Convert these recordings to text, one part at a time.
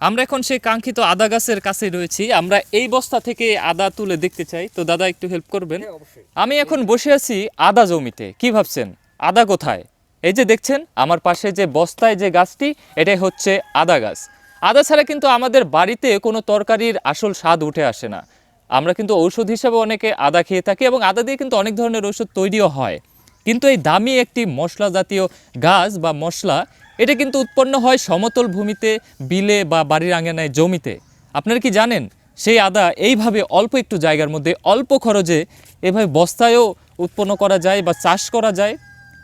আমরা এখন সেই কাঙ্ক্ষিত আদা গাছের কাছে রয়েছি। আমরা এই বস্তা থেকে আদা তুলে দেখতে চাই। তো দাদা একটু হেল্প করবেন? আমি এখন বসে আছি আদা জমিতে। কি ভাবছেন? আদা কোথায়? এই যে দেখছেন আমার পাশে যে বস্তায় যে গাছটি এটাই হচ্ছে আদা গাছ। আদা ছাড়া কিন্তু আমাদের বাড়িতে কোনো তরকারির আসল স্বাদ উঠে আসে না। আমরা কিন্তু ঔষধ হিসেবে অনেকে আদা খেয়ে থাকি এবং আদা দিয়ে কিন্তু অনেক ধরনের ঔষধ তৈরিও হয়। কিন্তু এই দামি একটি মশলা জাতীয় গাছ বা মশলা এটা কিন্তু উৎপন্ন হয় সমতল ভূমিতে, বিলে বা বাড়ির আঙানায়, জমিতে। আপনারা কি জানেন, সেই আদা এইভাবে অল্প একটু জায়গার মধ্যে, অল্প খরচে এভাবে বস্তায়ও উৎপন্ন করা যায় বা চাষ করা যায়?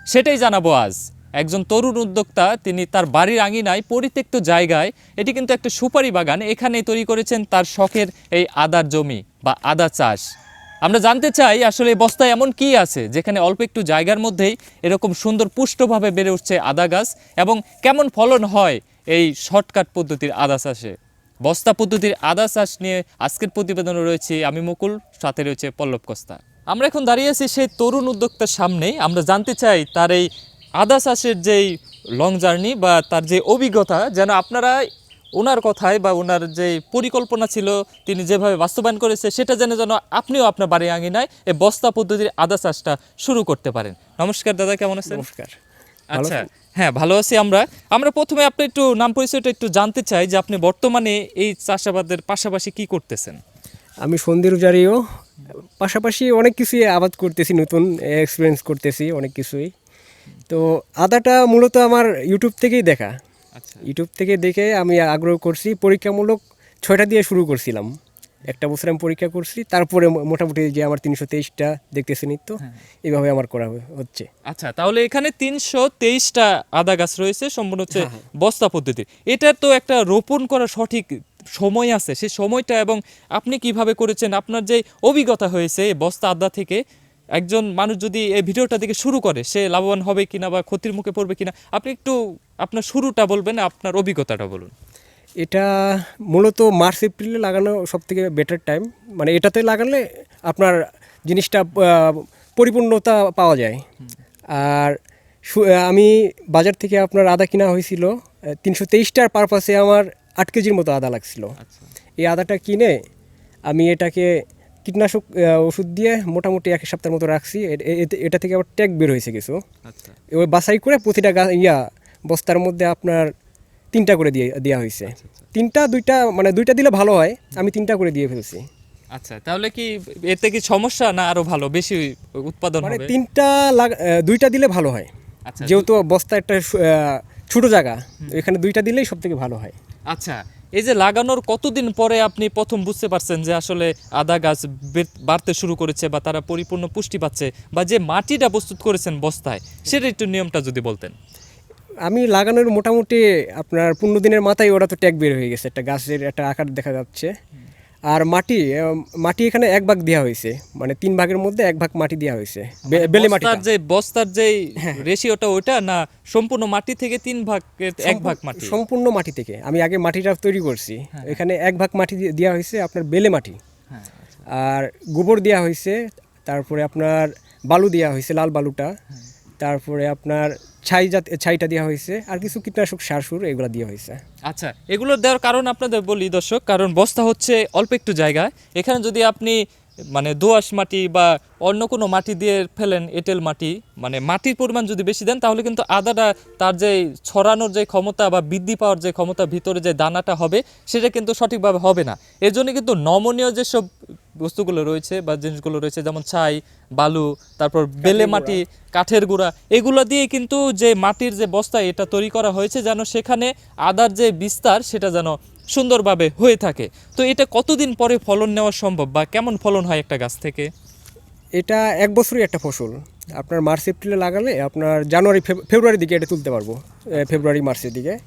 সেটাই জানাব আজ। একজন তরুণ উদ্যোক্তা, তিনি তার বাড়ির আঙিনায় পরিত্যক্ত জায়গায়, এটি কিন্তু একটা সুপারি বাগান এখানে তৈরি করেছেন তার শখের এই আদার জমি বা আদা চাষ। আমরা জানতে চাই আসলে বস্তায় এমন কি আছে যেখানে অল্প একটু জায়গার মধ্যেই এরকম সুন্দর পুষ্টভাবে বেড়ে উঠছে আদা গাছ এবং কেমন ফলন হয় এই শর্টকাট পদ্ধতির আদা চাষে? বস্তা পদ্ধতির আদা চাষ নিয়ে আজকের প্রতিবেদনে রয়েছে আমি মুকুল, সাথে রয়েছে পল্লব কস্তা। আমরা এখন দাঁড়িয়ে আছি সেই তরুণ উদ্যোক্তার সামনে আমরা জানতে চাই তার এই আদা চাষের যেই লং জার্নি বা তার যে অভিজ্ঞতা, যেন আপনারা ওনার কথায় বা ওনার যে পরিকল্পনা ছিল তিনি যেভাবে বাস্তবায়ন করেছে সেটা যেন যেন আপনিও আপনার বাড়ি আঙিনায় এই বস্তা পদ্ধতির আদা চাষটা শুরু করতে পারেন। নমস্কার দাদা কেমন আছেন? নমস্কার। আচ্ছা হ্যাঁ ভালো আছি আমরা। আমরা প্রথমে আপনি একটু নাম পরিচয়টা একটু জানতে চাই যে আপনি বর্তমানে এই চাষাবাদের পাশাপাশি কি করতেছেন? আমি সন্ধির উজারিও পাশাপাশি অনেক কিছুই আবাদ করতেছি নতুন এক্সপিরিয়েন্স করতেছি অনেক কিছুই। তো আদাটা মূলত আমার ইউটিউব থেকেই দেখা। ইউটিউব থেকে দেখে আমি আগ্রহ করছি পরীক্ষামূলক ছয়টা দিয়ে শুরু করছিলাম। একটা বছর আমি পরীক্ষা করছি তারপরে মোটামুটি যে আমার তিনশো তেইশটা দেখতেছি নিত্য এইভাবে আমার করা হচ্ছে। আচ্ছা তাহলে এখানে তিনশো তেইশটা আদা গাছ রয়েছে সম্পূর্ণ হচ্ছে বস্তা পদ্ধতি এটা তো একটা রোপণ করার সঠিক সময় আছে সেই সময়টা এবং আপনি কীভাবে করেছেন আপনার যে অভিজ্ঞতা হয়েছে বস্তা আদা থেকে একজন মানুষ যদি এই ভিডিওটা থেকে শুরু করে সে লাভবান হবে কিনা বা ক্ষতির মুখে পড়বে কিনা আপনি একটু আপনার শুরুটা বলবেন আপনার অভিজ্ঞতাটা বলুন। এটা মূলত মার্চ এপ্রিলে লাগানো সব থেকে বেটার টাইম মানে এটাতে লাগালে আপনার জিনিসটা পরিপূর্ণতা পাওয়া যায়। আর আমি বাজার থেকে আপনার আদা কিনা হয়েছিল তিনশো তেইশটার পারপাসে আমার আট কেজির মতো আদা লাগছিল। আচ্ছা। এই আদাটা কিনে আমি এটাকে কীটনাশক ওষুধ দিয়ে মোটামুটি এক সপ্তাহের মতো রাখছি। এটা থেকে আবার ট্যাগ বের হয়েছে কিছু। আচ্ছা। ওই বাছাই করে প্রতিটা গা ইয়া বস্তার মধ্যে আপনার তিনটা করে দিয়ে দেওয়া হয়েছে। তিনটা দুইটা মানে দুইটা দিলে ভালো হয় আমি তিনটা করে দিয়ে ফেলছি। আচ্ছা তাহলে কি এতে কি সমস্যা না আরও ভালো বেশি উৎপাদন মানে তিনটা দুইটা দিলে ভালো হয়। আচ্ছা যেহেতু বস্তা একটা ছোট জায়গা এখানে দুইটা দিলেই সব থেকে ভালো হয়। আচ্ছা এই যে লাগানোর কতদিন পরে আপনি প্রথম বুঝতে পারছেন যে আসলে আদা গাছ বাড়তে শুরু করেছে বা তারা পরিপূর্ণ পুষ্টি পাচ্ছে বা যে মাটিটা প্রস্তুত করেছেন বস্তায় সেটা একটু নিয়মটা যদি বলতেন। আমি লাগানোর মোটামুটি আপনার পনেরো দিনের মাথায় ওরা তো ট্যাগ বের হয়ে গেছে, একটা গাছের একটা আকার দেখা যাচ্ছে। আর মাটি মাটি এখানে এক ভাগ দেওয়া হয়েছে। মানে তিন ভাগের মধ্যে এক ভাগ মাটি দেওয়া হয়েছে। বে- বেলে মাটি যে বস্তার যে রেশিওটা ওইটা না সম্পূর্ণ মাটি থেকে তিন ভাগ এক ভাগ মাটি? সম্পূর্ণ মাটি থেকে। আমি আগে মাটিটা তৈরি করছি। এখানে এক ভাগ মাটি দিয়ে- দেওয়া হয়েছে আপনার বেলে মাটি। হ্যাঁ আর গোবর দেওয়া হয়েছে। তারপরে আপনার বালু দেওয়া হয়েছে লাল বালুটা। তারপরে আপনার ছাই জাত ছাইটা দেওয়া হয়েছে, আর কিছু কীটনাশক সার সুর এগুলো দেওয়া হয়েছে। আচ্ছা এগুলো দেওয়ার কারণ আপনাদের বলি দর্শক, কারণ বস্তা হচ্ছে অল্প একটু জায়গা এখানে যদি আপনি মানে দোআঁশ মাটি বা অন্য কোনো মাটি দিয়ে ফেলেন এঁটেল মাটি মানে মাটির পরিমাণ যদি বেশি দেন, তাহলে কিন্তু আদাটা তার যে ছড়ানোর যে ক্ষমতা বা বৃদ্ধি পাওয়ার যে ক্ষমতা, ভিতরে যে দানাটা হবে, সেটা কিন্তু সঠিকভাবে হবে না। এর জন্য কিন্তু নমনীয় যেসব বস্তুগুলো রয়েছে বা জিনিসগুলো রয়েছে যেমন ছাই বালু তারপর বেলে মাটি কাঠের গুঁড়া এগুলো দিয়ে কিন্তু যে মাটির যে বস্তা এটা তৈরি করা হয়েছে যেন সেখানে আদার যে বিস্তার সেটা যেন সুন্দরভাবে হয়ে থাকে। তো এটা কতদিন পরে ফলন নেওয়া সম্ভব বা কেমন ফলন হয় একটা গাছ থেকে? এটা এক বছরই একটা ফসল। আপনার মার্চ এপ্রিলে লাগালে আপনার জানুয়ারি ফেব- ফেব্রুয়ারির দিকে এটা তুলতে পারব ফেব্রুয়ারি মার্চের দিকে।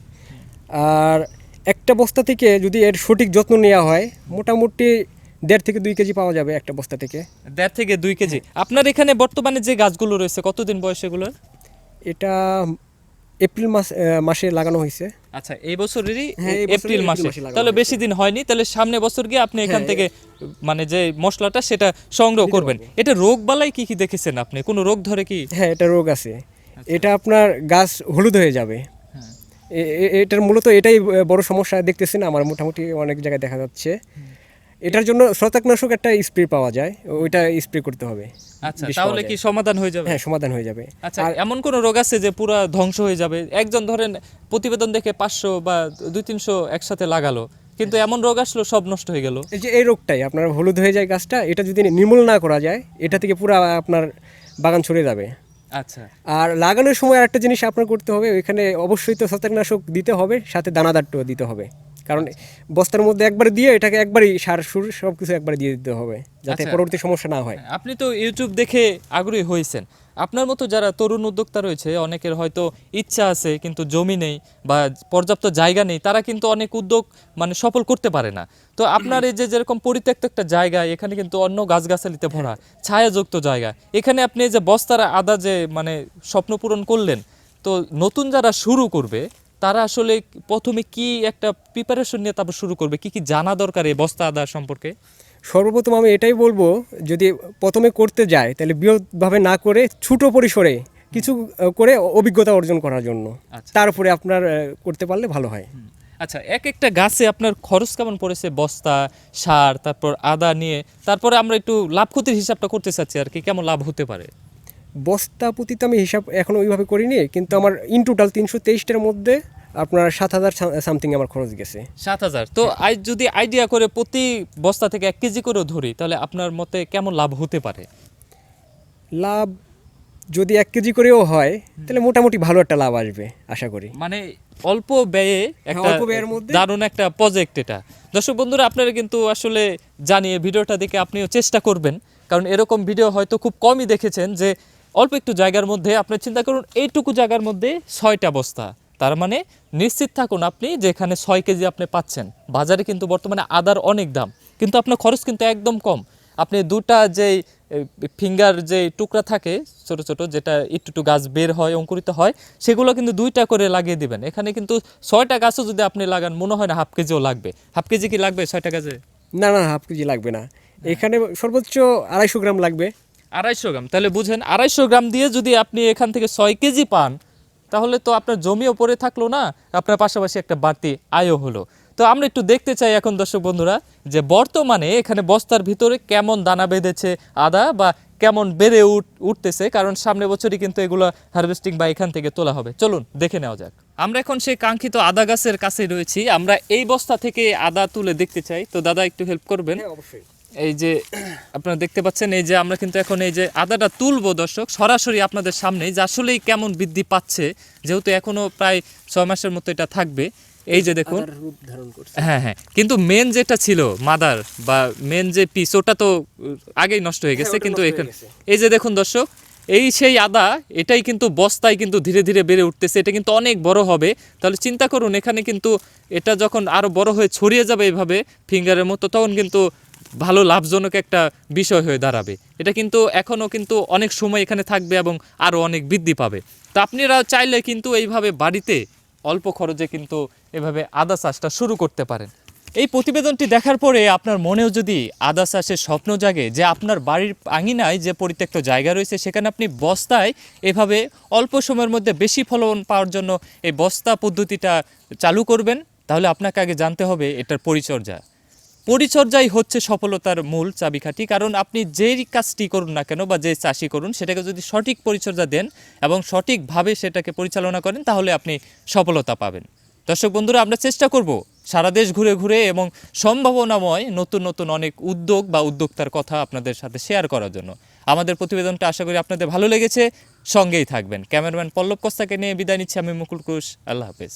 আর একটা বস্তা থেকে যদি এর সঠিক যত্ন নেওয়া হয় মোটামুটি দেড় থেকে দুই কেজি পাওয়া যাবে একটা বস্তা থেকে। দেড় থেকে দুই কেজি। আপনার এখানে বর্তমানে যে গাছগুলো রয়েছে কতদিন বয়স এগুলোর? এটা এপ্রিল মাস মাসে লাগানো হয়েছে। আচ্ছা এই বছরেরই হ্যাঁ, এপ্রিল মাসে। তাহলে বেশি দিন হয়নি তাহলে সামনে বছর গিয়ে আপনি এখান হ্যাঁ, থেকে মানে যে মশলাটা সেটা সংগ্রহ করবেন। এটা রোগ বালাই কি কি দেখেছেন আপনি? কোনো রোগ ধরে কি? হ্যাঁ এটা রোগ আছে। এটা আপনার গাছ হলুদ হয়ে যাবে। হ্যাঁ। এটার মূলত এটাই বড় সমস্যা দেখতেছেন আমার মোটামুটি অনেক জায়গায় দেখা যাচ্ছে। এটার জন্য শতকনাশক একটা স্প্রে পাওয়া যায় ওইটা স্প্রে করতে হবে। আচ্ছা তাহলে কি সমাধান হয়ে যাবে? হ্যাঁ সমাধান হয়ে যাবে। আচ্ছা এমন কোন রোগ আছে যে পুরো ধ্বংস হয়ে যাবে? একজন ধরেন প্রতিবেদন দেখে পাঁচশো বা দুই তিনশো একসাথে লাগালো কিন্তু এমন রোগ আসলো সব নষ্ট হয়ে গেল। এই যে এই রোগটাই আপনার হলুদ হয়ে যায় গাছটা এটা যদি নির্মূল না করা যায় এটা থেকে পুরো আপনার বাগান ছড়ে যাবে। আচ্ছা। আর লাগানোর সময় আরেকটা জিনিস আপনার করতে হবে ওইখানে অবশ্যই তো ছত্রাকনাশক দিতে হবে সাথে দানাদারটাও দিতে হবে। কারণ বস্তার মধ্যে একবার দিয়ে এটাকে একবারই সার সুর সব কিছু একবারে দিয়ে দিতে হবে যাতে আচ্ছা। পরবর্তী সমস্যা না হয়। আপনি তো ইউটিউব দেখে আগ্রহী হয়েছেন। আপনার মতো যারা তরুণ উদ্যোক্তা রয়েছে অনেকের হয়তো ইচ্ছা আছে কিন্তু জমি নেই বা পর্যাপ্ত জায়গা নেই তারা কিন্তু অনেক উদ্যোগ মানে সফল করতে পারে না। তো আপনার এই যে যেরকম পরিত্যক্ত একটা জায়গা এখানে কিন্তু অন্য গাছগাছালিতে ভরা ছায়াযুক্ত জায়গা এখানে আপনি যে বস্তার আদা যে মানে স্বপ্ন পূরণ করলেন তো নতুন যারা শুরু করবে তারা আসলে প্রথমে কি একটা প্রিপারেশন নিয়ে তারপর শুরু করবে? কি কি জানা দরকার এই বস্তা আদা সম্পর্কে? সর্বপ্রথম আমি এটাই বলব যদি প্রথমে করতে যায় তাহলে বৃহৎভাবে না করে ছোট পরিসরে কিছু করে অভিজ্ঞতা অর্জন করার জন্য। আচ্ছা। তারপরে আপনার করতে পারলে ভালো হয়। আচ্ছা এক একটা গাছে আপনার খরচ কেমন পড়েছে বস্তা সার তারপর আদা নিয়ে? তারপরে আমরা একটু লাভ ক্ষতির হিসাবটা করতে চাচ্ছি আর কি কেমন লাভ হতে পারে? বস্তা প্রতি তো আমি হিসাব এখনও ওইভাবে করিনি কিন্তু আমার ইন টোটাল তিনশো তেইশটার মধ্যে আপনার সাত হাজার সামথিং আমার খরচ গেছে। সাত হাজার। তো আই যদি আইডিয়া করে প্রতি বস্তা থেকে এক কেজি করেও ধরি তাহলে আপনার মতে কেমন লাভ হতে পারে? লাভ যদি এক কেজি করেও হয় তাহলে মোটামুটি ভালো একটা লাভ আসবে আশা করি। মানে অল্প ব্যয়ে একটা অল্প ব্যয়ের মধ্যে- দারুণ একটা প্রজেক্ট এটা। দর্শক বন্ধুরা আপনারা কিন্তু আসলে জানিয়ে ভিডিওটা দেখে আপনিও চেষ্টা করবেন কারণ এরকম ভিডিও হয়তো খুব কমই দেখেছেন যে অল্প একটু জায়গার মধ্যে আপনি চিন্তা করুন, এইটুকু জায়গার মধ্যে ছয়টা বস্তা। তার মানে নিশ্চিত থাকুন আপনি যে এখানে ছয় কেজি আপনি পাচ্ছেন। বাজারে কিন্তু বর্তমানে আদার অনেক দাম, কিন্তু আপনার খরচ কিন্তু একদম কম। আপনি দুটা যেই ফিঙ্গার যে টুকরা থাকে, ছোট ছোট, যেটা একটু একটু গাছ বের হয়, অঙ্কুরিত হয়, সেগুলো কিন্তু দুইটা করে লাগিয়ে দিবেন। এখানে কিন্তু ছয়টা গাছও যদি আপনি লাগান, মনে হয় না হাফ কেজিও লাগবে। হাফ কেজি কি লাগবে ছয়টা গাছে? না না, হাফ কেজি লাগবে না। এখানে সর্বোচ্চ আড়াইশো গ্রাম লাগবে। আড়াইশো গ্রাম। তাহলে বুঝেন, আড়াইশো গ্রাম দিয়ে যদি আপনি এখান থেকে ছয় কেজি পান, তাহলে তো আপনার জমিও পড়ে থাকল না, আপনার পাশাপাশি একটা বাড়তি আয়ও হলো। তো আমরা একটু দেখতে চাই এখন দর্শক বন্ধুরা, যে বর্তমানে এখানে বস্তার ভিতরে কেমন দানা বেঁধেছে আদা বা কেমন বেড়ে উঠ উঠতেছে, কারণ সামনে বছরই কিন্তু এগুলো হারভেস্টিং বা এখান থেকে তোলা হবে। চলুন, দেখে নেওয়া যাক। আমরা এখন সেই কাঙ্ক্ষিত আদা গাছের কাছে রয়েছি। আমরা এই বস্তা থেকে আদা তুলে দেখতে চাই। তো দাদা, একটু হেল্প করবেন? অবশ্যই। এই যে আপনারা দেখতে পাচ্ছেন এই যে আমরা কিন্তু এখন এই যে আদাটা তুলবো দর্শক সরাসরি আপনাদের সামনে যে আসলেই কেমন বৃদ্ধি পাচ্ছে যেহেতু এখনও প্রায় ছয় মাসের মতো এটা থাকবে। এই যে দেখুন। হ্যাঁ হ্যাঁ। কিন্তু মেন যেটা ছিল মাদার বা মেন যে পিস ওটা তো আগেই নষ্ট হয়ে গেছে হ্যাঁ, কিন্তু এখানে এই যে দেখুন দর্শক এই সেই আদা এটাই কিন্তু বস্তায় কিন্তু ধীরে ধীরে বেড়ে উঠতেছে এটা কিন্তু অনেক বড় হবে। তাহলে চিন্তা করুন এখানে কিন্তু এটা যখন আরও বড় হয়ে ছড়িয়ে যাবে এভাবে ফিঙ্গারের মতো তখন কিন্তু ভালো, লাভজনক একটা বিষয় হয়ে দাঁড়াবে। এটা কিন্তু এখনও কিন্তু অনেক সময় এখানে থাকবে এবং আরও অনেক বৃদ্ধি পাবে। তা আপনারা চাইলে কিন্তু এইভাবে বাড়িতে অল্প খরচে কিন্তু এভাবে আদা চাষটা শুরু করতে পারেন। এই প্রতিবেদনটি দেখার পরে আপনার মনেও যদি আদা চাষের স্বপ্ন জাগে যে আপনার বাড়ির আঙিনায় যে পরিত্যক্ত জায়গা রয়েছে, সেখানে আপনি বস্তায় এভাবে অল্প সময়ের মধ্যে বেশি ফলন পাওয়ার জন্য এই বস্তা পদ্ধতিটা চালু করবেন, তাহলে আপনাকে আগে জানতে হবে এটার পরিচর্যা। পরিচর্যাই হচ্ছে সফলতার মূল চাবিকাঠি, কারণ আপনি যেই কাজটি করুন না কেন বা যে চাষি করুন, সেটাকে যদি সঠিক পরিচর্যা দেন এবং সঠিকভাবে সেটাকে পরিচালনা করেন, তাহলে আপনি সফলতা পাবেন। দর্শক বন্ধুরা, আমরা চেষ্টা করব সারা দেশ ঘুরে ঘুরে এবং সম্ভাবনাময় নতুন নতুন অনেক উদ্যোগ বা উদ্যোক্তার কথা আপনাদের সাথে শেয়ার করার জন্য। আমাদের প্রতিবেদনটা আশা করি আপনাদের ভালো লেগেছে। সঙ্গেই থাকবেন। ক্যামেরাম্যান পল্লব কস্তাকে নিয়ে বিদায় নিচ্ছি আমি মুকুল কুশ আল্লাহ হাফেজ।